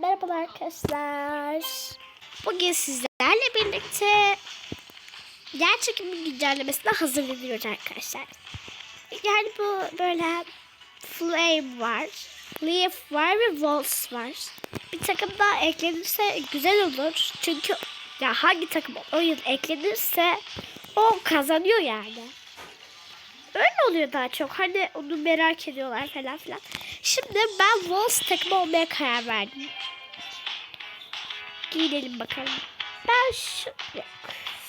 merhabalar arkadaşlar. Bugün sizlerle birlikte yer çekimi güncellemesine hazırlanıyoruz arkadaşlar. Yani bu böyle Flame var, Leaf var ve Waltz var. Bir takım daha eklenirse güzel olur. Çünkü ya hangi takım oyun eklenirse o kazanıyor yani. Öyle oluyor daha çok. Hani onu merak ediyorlar falan filan. Şimdi ben Wolves takımı olmaya karar verdim. Giyinelim bakalım. Ben şu...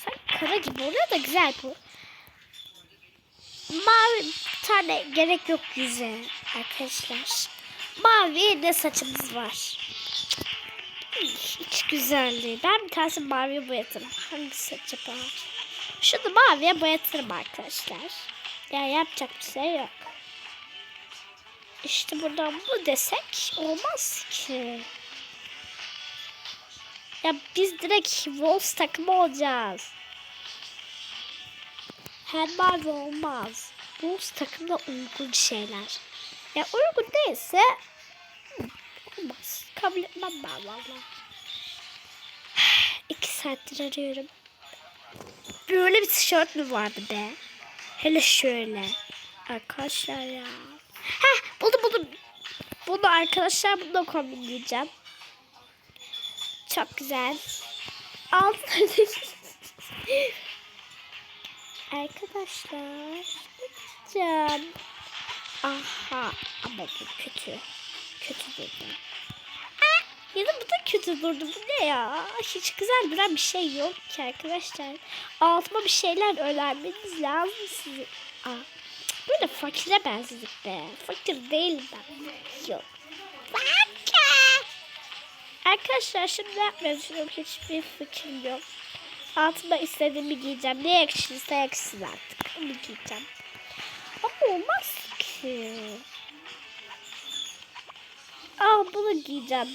Sen kara gibi oluyor da güzel bu. Mavi tane gerek yok yüze arkadaşlar. Mavi de saçımız var. Hiç güzel değil. Ben bir tanesi maviye boyatırım. Hangisi acaba? Şunu maviye boyatırım arkadaşlar. Ya yapacak bir şey yok. İşte buradan bu desek olmaz ki. Ya biz direkt Wolves takımı olacağız. Her mavi olmaz. Wolves takımda uygun şeyler. Ya uygun değilse olmaz. Kabul etmem ben valla. İki saattir arıyorum. Böyle bir tişört mü vardı be? Hele şöyle. Arkadaşlar ya. Heh buldum buldum. Bunu arkadaşlar bunu kombinleyeceğim. Çok güzel. Altına Arkadaşlar. Gideceğim. Aha. Ama bu kötü. Kötü durdu. Ah, ya da bu da kötü durdu. Bu ne ya? Hiç güzel duran bir şey yok ki arkadaşlar. Altıma bir şeyler öğrenmeniz lazım sizin. Aa, böyle fakire benzedik be. Fakir değil ben. Yok. Arkadaşlar şimdi ne yapmayı düşünüyorum? Hiçbir fikrim yok. Altıma istediğimi giyeceğim. Ne yakışırsa yakışsın artık. Onu giyeceğim. Ama olmaz ki. Aa bunu giyeceğim.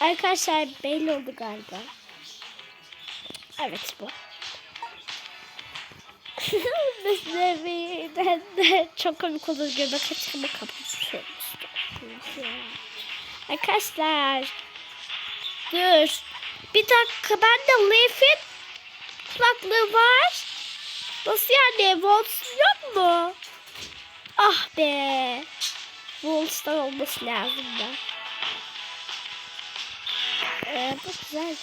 Arkadaşlar belli oldu galiba. Evet bu. Mesleğimden de çok komik olur göbek açımı kapatıyorum. Arkadaşlar. Dur. Bir dakika bende Leaf'in kulaklığı var. Nasıl yani? Waltz yok mu? Ah be. Waltz'tan olması lazım da. Ee, bu güzel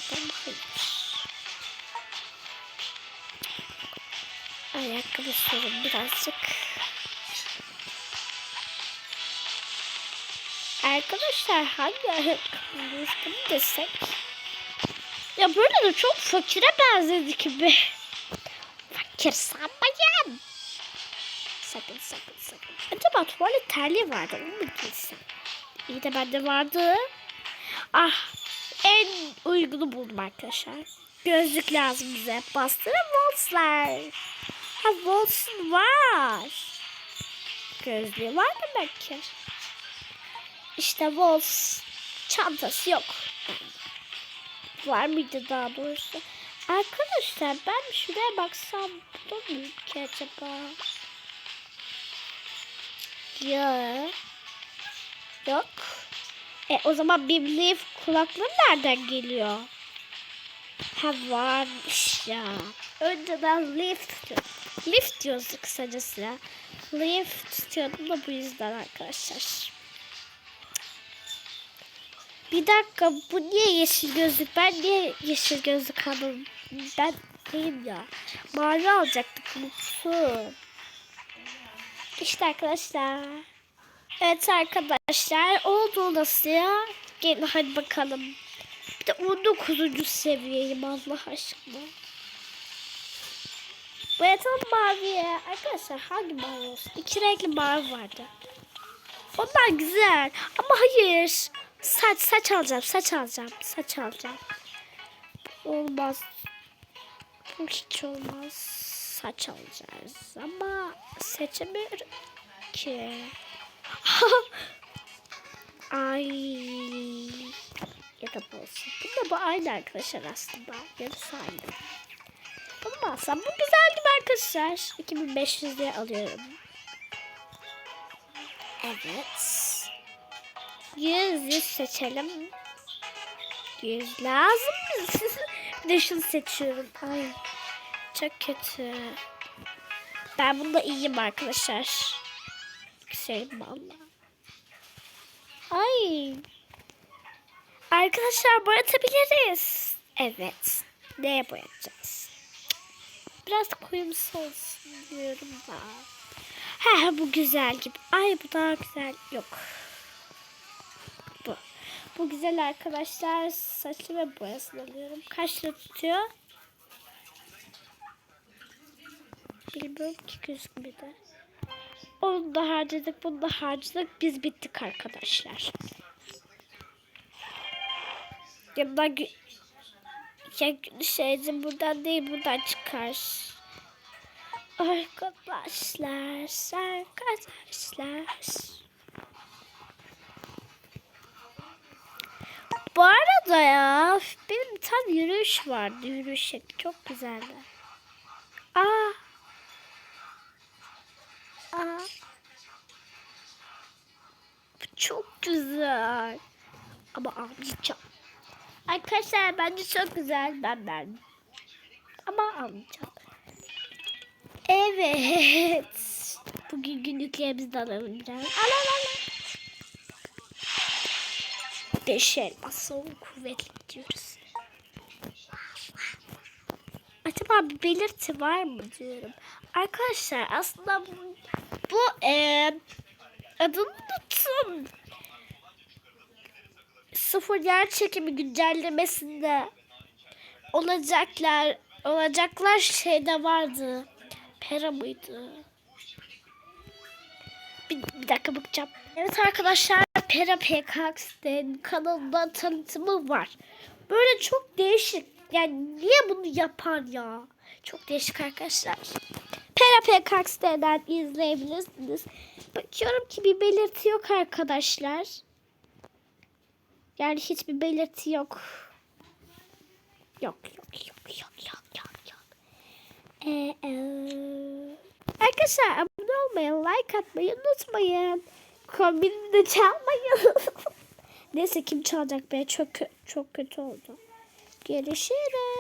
bir. Ayakkabı sorun birazcık. Arkadaşlar hangi ayakkabı desek? Ya böyle de çok fakire benzedi gibi. Fakir sanmayın. Sakın sakın sakın. Acaba tuvalet terliği vardı onu mu giysem? İyi de bende vardı. Ah en uygunu buldum arkadaşlar. Gözlük lazım bize. Bastırın Waltz'lar. Ha Waltz'ın var. Gözlüğü var demek ki. İşte Waltz çantası yok. Var mıydı daha doğrusu? Arkadaşlar ben şuraya baksam burada mı ki acaba? Yok. Yok. E o zaman bir leaf kulaklığı nereden geliyor? Ha varmış ya. Önceden lift Lift diyoruz kısacası ya. Lift tutuyordum da bu yüzden arkadaşlar. Bir dakika bu niye yeşil gözlük? Ben niye yeşil gözlük aldım? Ben değilim ya. Mavi alacaktık mutlu. İşte arkadaşlar. Evet arkadaşlar oldu nasıl ya? Gelin hadi bakalım. Bir de 19. seviyeyim Allah aşkına. Boyatalım maviye. Arkadaşlar hangi mavi olsun? İki renkli mavi vardı. Onlar güzel. Ama hayır. Saç saç alacağım. Saç alacağım. Saç alacağım. Olmaz. Bu hiç olmaz. Saç alacağız. Ama seçemiyorum ki. Ay. Ya da bu olsun. Bu da bu aynı arkadaşlar aslında. Yarısı aynı. Bunu alsam. Bu güzel gibi arkadaşlar. 2500 diye alıyorum. Evet. 100 100 seçelim. Yüz lazım mı? seçiyorum. Ay çok kötü. Ben bunda iyiyim arkadaşlar. Güzelim valla. Ay. Arkadaşlar boyatabiliriz. Evet. Neye boyayacağız? Biraz koyumsu olsun diyorum da. Ha bu güzel gibi. Ay bu daha güzel. Yok. Bu. Güzel arkadaşlar. Saçlı ve boyasını alıyorum. Kaç lira tutuyor? Bilmiyorum ki gözükmedi. Onu da harcadık, bunu da harcadık. Biz bittik arkadaşlar. Yanına gü- ya şeycim buradan değil buradan çıkar. Arkadaşlar, arkadaşlar. Bu arada ya benim bir tane yürüyüş vardı. Yürüyüş çok güzeldi. Aa. Aa. Çok güzel. Ama almayacağım. Arkadaşlar bence çok güzel. Ben ben. Ama almayacağım. Evet. Bugün günlüklerimizi de alalım. Al al al. Beş elmas son kuvvetli diyoruz. Acaba bir belirti var mı diyorum. Arkadaşlar aslında bu, bu eee adını unuttum. Sıfır yer çekimi güncellemesinde olacaklar olacaklar şeyde vardı. Pera mıydı? Bir, bir dakika bakacağım. Evet arkadaşlar Pera PKX'den kanalında tanıtımı var. Böyle çok değişik. Yani niye bunu yapar ya? Çok değişik arkadaşlar. Pera PKX'den izleyebilirsiniz. Bakıyorum ki bir belirti yok arkadaşlar. Yani hiçbir belirti yok. Yok yok yok yok yok yok yok. Ee, e, Arkadaşlar abone olmayı, like atmayı unutmayın. Kombini de çalmayın. Neyse kim çalacak be çok çok kötü oldu. Görüşürüz.